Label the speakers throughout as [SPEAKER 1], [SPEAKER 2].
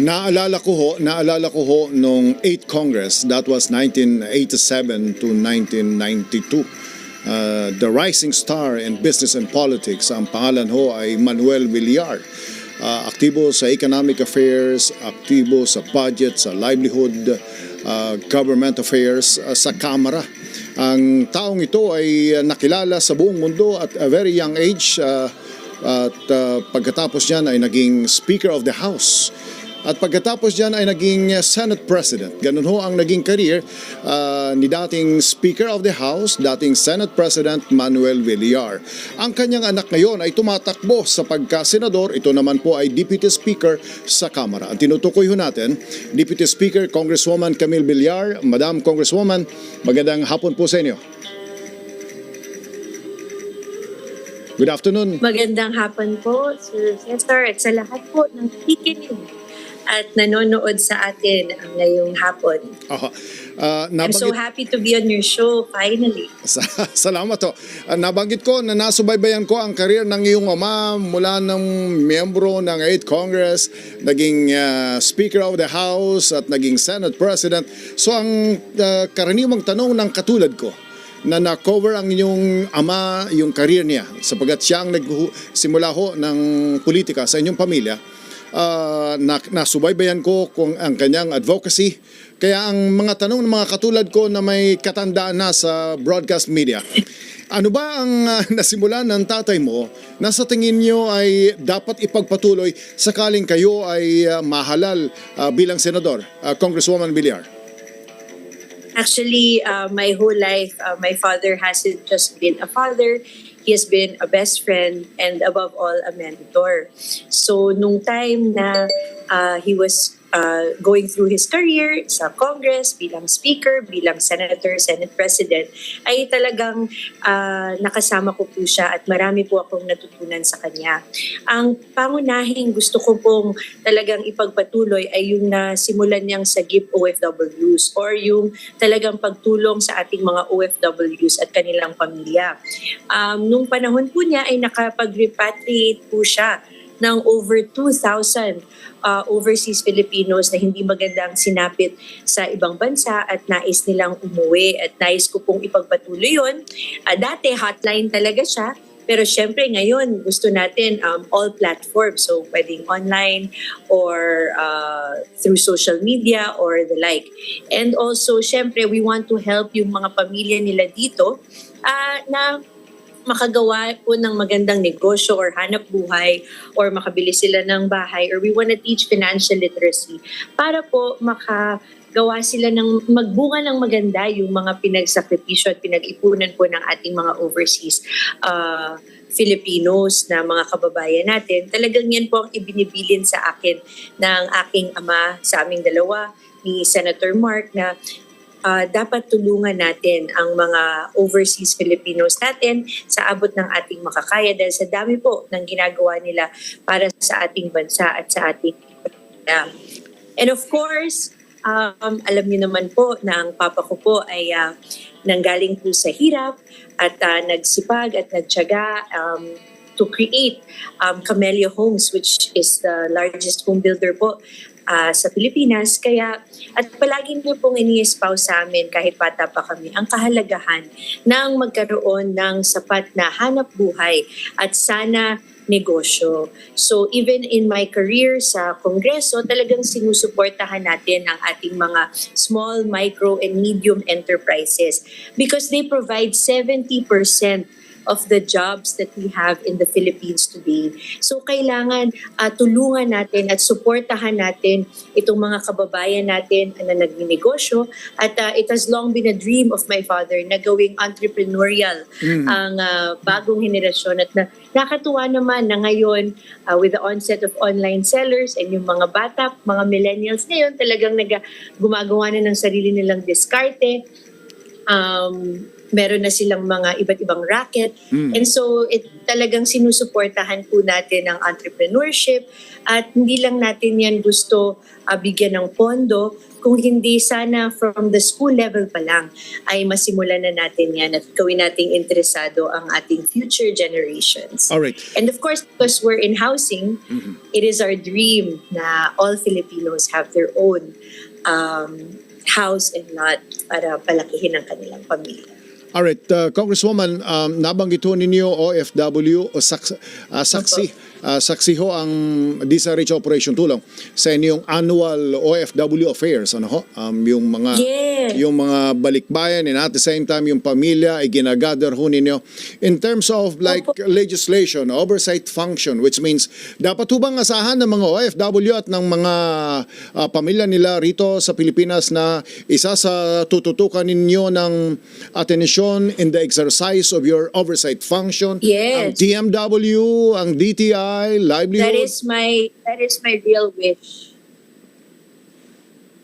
[SPEAKER 1] Naalala ko ho, naalala ko ho nung 8th Congress, that was 1987 to 1992. Uh, the rising star in business and politics, ang pangalan ho ay Manuel Villar. Uh, aktibo sa economic affairs, aktibo sa budget, sa livelihood, uh, government affairs, uh, sa Kamara. Ang taong ito ay uh, nakilala sa buong mundo at a very young age uh, at uh, pagkatapos niyan ay naging Speaker of the House. At pagkatapos diyan ay naging Senate President. Ganun ho ang naging career uh, ni dating Speaker of the House, dating Senate President Manuel Villar. Ang kanyang anak ngayon ay tumatakbo sa pagka-senador. Ito naman po ay Deputy Speaker sa Kamara. Ang tinutukoy ho natin, Deputy Speaker Congresswoman Camille Villar. Madam Congresswoman, magandang hapon po sa inyo. Good afternoon.
[SPEAKER 2] Magandang hapon po, Sir Cesar, at sa lahat po ng kikinig at nanonood sa atin ang ngayong hapon.
[SPEAKER 1] Aha. Uh,
[SPEAKER 2] I'm so
[SPEAKER 1] nabanggit-
[SPEAKER 2] happy to be on your show, finally.
[SPEAKER 1] Sa- Salamat to. Uh, nabanggit ko na nasubaybayan ko ang karir ng iyong ama mula ng miyembro ng 8th Congress, naging uh, Speaker of the House at naging Senate President. So ang uh, karaniwang tanong ng katulad ko, na na-cover ang inyong ama, yung career niya, sapagat siya ang nagsimula ho ng politika sa inyong pamilya, uh, na, nasubaybayan ko kung ang kanyang advocacy. Kaya ang mga tanong ng mga katulad ko na may katandaan na sa broadcast media, ano ba ang uh, nasimulan ng tatay mo na sa tingin nyo ay dapat ipagpatuloy sakaling kayo ay uh, mahalal uh, bilang senador, uh, Congresswoman Villar?
[SPEAKER 2] Actually, uh, my whole life, uh, my father hasn't just been a father, he has been a best friend and above all, a mentor. So, nung time na uh, he was uh, going through his career sa Congress bilang Speaker, bilang Senator, Senate President, ay talagang uh, nakasama ko po siya at marami po akong natutunan sa kanya. Ang pangunahing gusto ko pong talagang ipagpatuloy ay yung nasimulan niyang sa GIP OFWs or yung talagang pagtulong sa ating mga OFWs at kanilang pamilya. Um, nung panahon po niya ay nakapag-repatriate po siya ng over 2,000 uh, overseas Filipinos na hindi magandang sinapit sa ibang bansa at nais nilang umuwi at nais ko pong ipagpatuloy yun. Uh, dati hotline talaga siya pero syempre ngayon gusto natin um, all platforms. So pwedeng online or uh, through social media or the like. And also syempre we want to help yung mga pamilya nila dito uh, na makagawa po ng magandang negosyo or hanap buhay or makabili sila ng bahay or we want to teach financial literacy para po makagawa sila ng magbunga ng maganda yung mga pinagsakripisyo at pinag-ipunan po ng ating mga overseas uh, Filipinos na mga kababayan natin. Talagang yan po ang ibinibilin sa akin ng aking ama sa aming dalawa ni Senator Mark na uh, dapat tulungan natin ang mga overseas Filipinos natin sa abot ng ating makakaya dahil sa dami po ng ginagawa nila para sa ating bansa at sa ating uh, And of course, um, alam niyo naman po na ang papa ko po ay uh, nanggaling po sa hirap at uh, nagsipag at nagtyaga um, to create um, Camellia Homes which is the largest home builder po uh, sa Pilipinas. Kaya, at palagi niyo pong ini-espouse sa amin kahit bata pa kami, ang kahalagahan ng magkaroon ng sapat na hanap buhay at sana negosyo. So even in my career sa Kongreso, talagang sinusuportahan natin ang ating mga small, micro, and medium enterprises because they provide 70% of the jobs that we have in the Philippines today. So kailangan uh, tulungan natin at suportahan natin itong mga kababayan natin na nagnegosyo at uh, it has long been a dream of my father na gawing entrepreneurial
[SPEAKER 1] Mm.
[SPEAKER 2] ang uh, bagong henerasyon at na, nakatuwa naman na ngayon uh, with the onset of online sellers and yung mga bata, mga millennials ngayon talagang nag, gumagawa na ng sarili nilang diskarte um, meron na silang mga iba't ibang racket. And so, it, talagang sinusuportahan po natin ang entrepreneurship at hindi lang natin yan gusto ah, bigyan ng pondo, kung hindi sana from the school level pa lang ay masimulan na natin yan at gawin nating interesado ang ating future generations.
[SPEAKER 1] Alright.
[SPEAKER 2] And of course, because we're in housing, it is our dream na all Filipinos have their own um, house and lot para palakihin ang kanilang pamilya.
[SPEAKER 1] Alright, uh, Congresswoman, um, nabanggit ho ninyo OFW o saks, uh, saksi, uh, saksi ho ang DSRH Operation Tulong sa inyong annual OFW affairs, ano ho? Um, yung mga
[SPEAKER 2] Yes.
[SPEAKER 1] yung mga balikbayan and at the same time yung pamilya ay ginagather ho ninyo in terms of like
[SPEAKER 2] Opo.
[SPEAKER 1] legislation, oversight function which means dapat ho bang asahan ng mga OFW at ng mga uh, pamilya nila rito sa Pilipinas na isa sa tututukan ninyo ng atensyon in the exercise of your oversight function ang
[SPEAKER 2] Yes.
[SPEAKER 1] DMW, ang DTI, livelihood
[SPEAKER 2] That is my that is my real wish.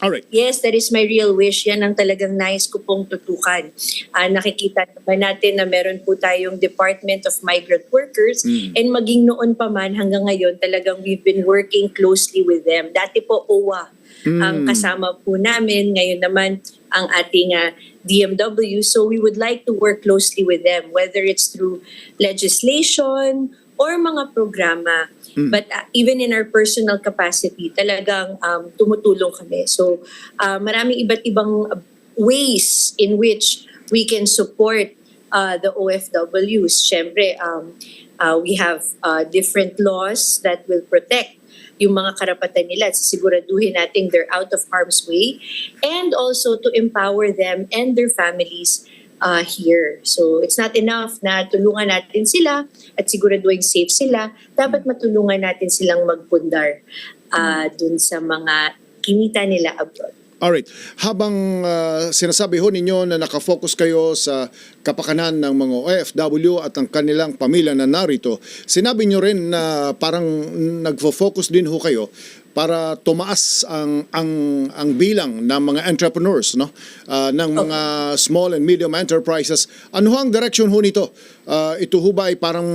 [SPEAKER 1] Alright.
[SPEAKER 2] Yes, that is my real wish. Yan ang talagang nais ko pong tutukan. Ah, nakikita naman natin na meron po tayong Department of Migrant Workers and maging noon pa man hanggang ngayon talagang we've been working closely with them. Dati po OWA ang kasama po namin. Ngayon naman ang ating ah, DMW. So we would like to work closely with them whether it's through legislation or mga programa. But uh, even in our personal capacity, talagang um, tumutulong kami. So uh, maraming iba't ibang ways in which we can support uh, the OFWs. Siyempre, um, uh, we have uh, different laws that will protect yung mga karapatan nila at sisiguraduhin natin they're out of harm's way and also to empower them and their families uh, here. So it's not enough na tulungan natin sila at siguraduhin safe sila. Dapat matulungan natin silang magpundar uh, dun sa mga kinita nila abroad.
[SPEAKER 1] Alright. Habang uh, sinasabi ho ninyo na nakafocus kayo sa kapakanan ng mga OFW at ang kanilang pamilya na narito, sinabi nyo rin na parang nagfo-focus din ho kayo para tumaas ang ang ang bilang ng mga entrepreneurs no? Ah, ng mga small and medium enterprises. Ano ang direction ho nito? Ah, ito ho ba ay parang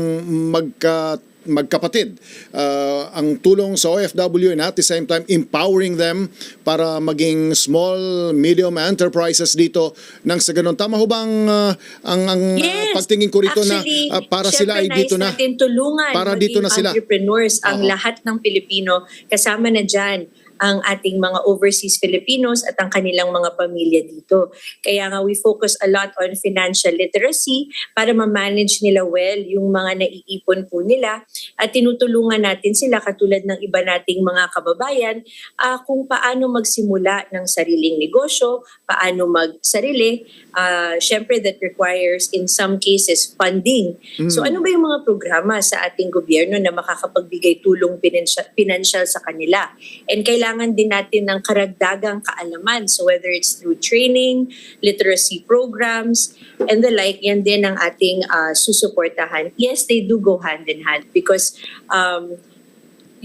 [SPEAKER 1] magka magkapatid Ah, ang tulong sa OFW and at the same time empowering them para maging small medium enterprises dito nang sa ganun tama ho bang ah, ang ang ah, pagtingin ko rito
[SPEAKER 2] Actually,
[SPEAKER 1] na ah, para sila ay dito na
[SPEAKER 2] tulungan
[SPEAKER 1] Para dito na sila.
[SPEAKER 2] entrepreneurs ang
[SPEAKER 1] Oo.
[SPEAKER 2] lahat ng Pilipino kasama na dyan ang ating mga overseas Filipinos at ang kanilang mga pamilya dito. Kaya nga we focus a lot on financial literacy para ma-manage nila well yung mga naiipon po nila at tinutulungan natin sila katulad ng iba nating mga kababayan ah, kung paano magsimula ng sariling negosyo, paano magsarili. Uh, Siyempre that requires in some cases funding. So ano ba yung mga programa sa ating gobyerno na makakapagbigay tulong pinansyal, pinansyal sa kanila? And kailangan din natin ng karagdagang kaalaman. So whether it's through training, literacy programs, and the like, yan din ang ating uh, susuportahan. Yes, they do go hand in hand because um,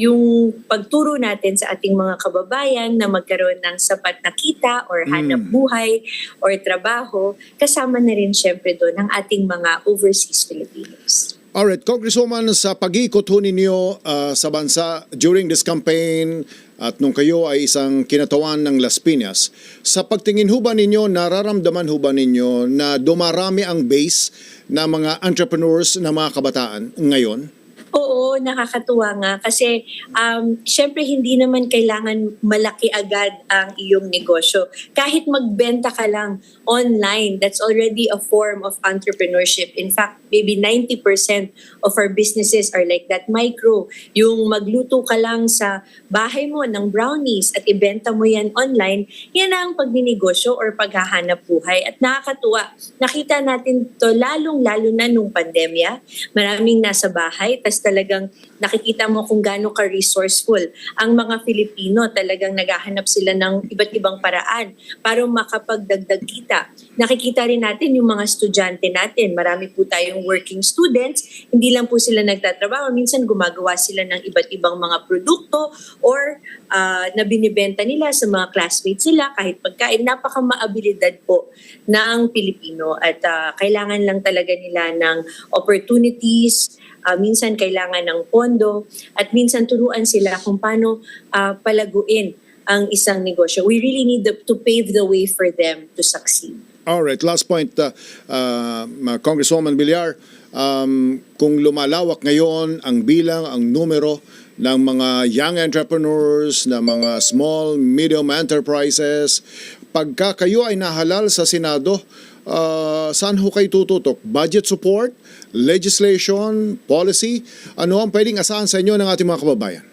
[SPEAKER 2] yung pagturo natin sa ating mga kababayan na magkaroon ng sapat na kita or hanap buhay or trabaho, kasama na rin syempre doon ang ating mga overseas Filipinos.
[SPEAKER 1] Alright, Congresswoman, sa pag-iikot ho ninyo ah, sa bansa during this campaign at nung kayo ay isang kinatawan ng Las Piñas, sa pagtingin ho ba ninyo, nararamdaman ho ba ninyo na dumarami ang base na mga entrepreneurs na mga kabataan ngayon?
[SPEAKER 2] Oo, nakakatuwa nga kasi um, syempre hindi naman kailangan malaki agad ang iyong negosyo. Kahit magbenta ka lang online, that's already a form of entrepreneurship. In fact, maybe 90% of our businesses are like that micro. Yung magluto ka lang sa bahay mo ng brownies at ibenta mo yan online, yan ang pagninegosyo or paghahanap buhay. At nakakatuwa, nakita natin to lalong-lalo na nung pandemya. Maraming nasa bahay, tas talagang nakikita mo kung gaano ka-resourceful. Ang mga Filipino talagang naghahanap sila ng iba't ibang paraan para makapagdagdag kita. Nakikita rin natin yung mga estudyante natin. Marami po tayong kababayang working students, hindi lang po sila nagtatrabaho, minsan gumagawa sila ng iba't ibang mga produkto or ah, na binibenta nila sa mga classmates nila kahit pagkain. Napaka-maabilidad po ng Pilipino at ah, kailangan lang talaga nila ng opportunities, ah, minsan kailangan ng pondo at minsan turuan sila kung paano ah, palaguin ang isang negosyo. We really need the- to pave the way for them to succeed.
[SPEAKER 1] All right, last point, uh, uh, Congresswoman Villar, um, kung lumalawak ngayon ang bilang, ang numero ng mga young entrepreneurs, ng mga small, medium enterprises, pagka kayo ay nahalal sa Senado, uh, saan ho kayo tututok? Budget support, legislation, policy? Ano ang pwedeng asahan sa inyo ng ating mga kababayan?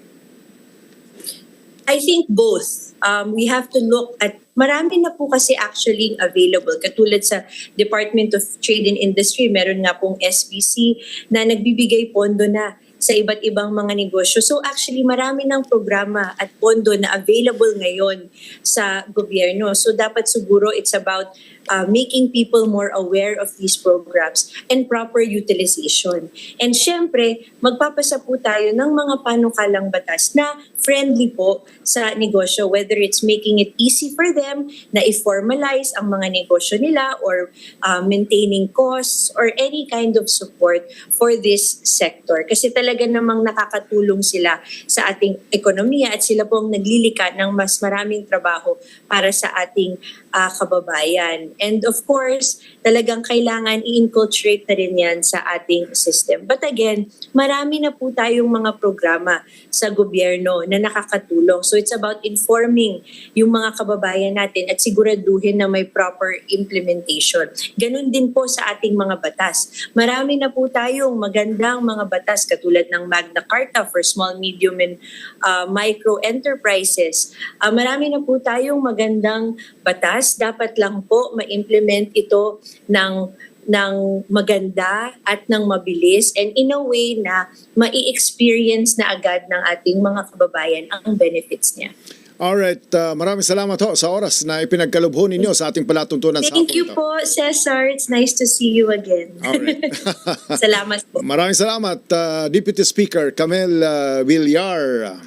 [SPEAKER 2] I think both. Um, we have to look at marami na po kasi actually available. Katulad sa Department of Trade and Industry, meron nga pong SBC na nagbibigay pondo na sa iba't ibang mga negosyo. So actually marami ng programa at pondo na available ngayon sa gobyerno. So dapat siguro it's about uh, making people more aware of these programs and proper utilization. And syempre, magpapasa po tayo ng mga panukalang batas na friendly po sa negosyo, whether it's making it easy for them na i-formalize ang mga negosyo nila or uh, maintaining costs or any kind of support for this sector. Kasi talaga namang nakakatulong sila sa ating ekonomiya at sila pong naglilika ng mas maraming trabaho para sa ating ah, kababayan. And of course, talagang kailangan i-inculturate na rin yan sa ating system. But again, marami na po tayong mga programa sa gobyerno na nakakatulong. So it's about informing yung mga kababayan natin at siguraduhin na may proper implementation. Ganun din po sa ating mga batas. Marami na po tayong magandang mga batas katulad ng Magna Carta for small, medium, and uh, micro enterprises. Ah, marami na po tayong magandang batas. Dapat lang po ma-implement ito ng ng maganda at ng mabilis and in a way na mai-experience na agad ng ating mga kababayan ang benefits niya.
[SPEAKER 1] Alright, uh, maraming salamat ho sa oras na ipinagkalubho ninyo sa ating palatuntunan sa
[SPEAKER 2] Thank you
[SPEAKER 1] ito.
[SPEAKER 2] po, Cesar. It's nice to see you again.
[SPEAKER 1] Alright.
[SPEAKER 2] Salamat po.
[SPEAKER 1] Maraming salamat, uh, Deputy Speaker Camel uh, Villar.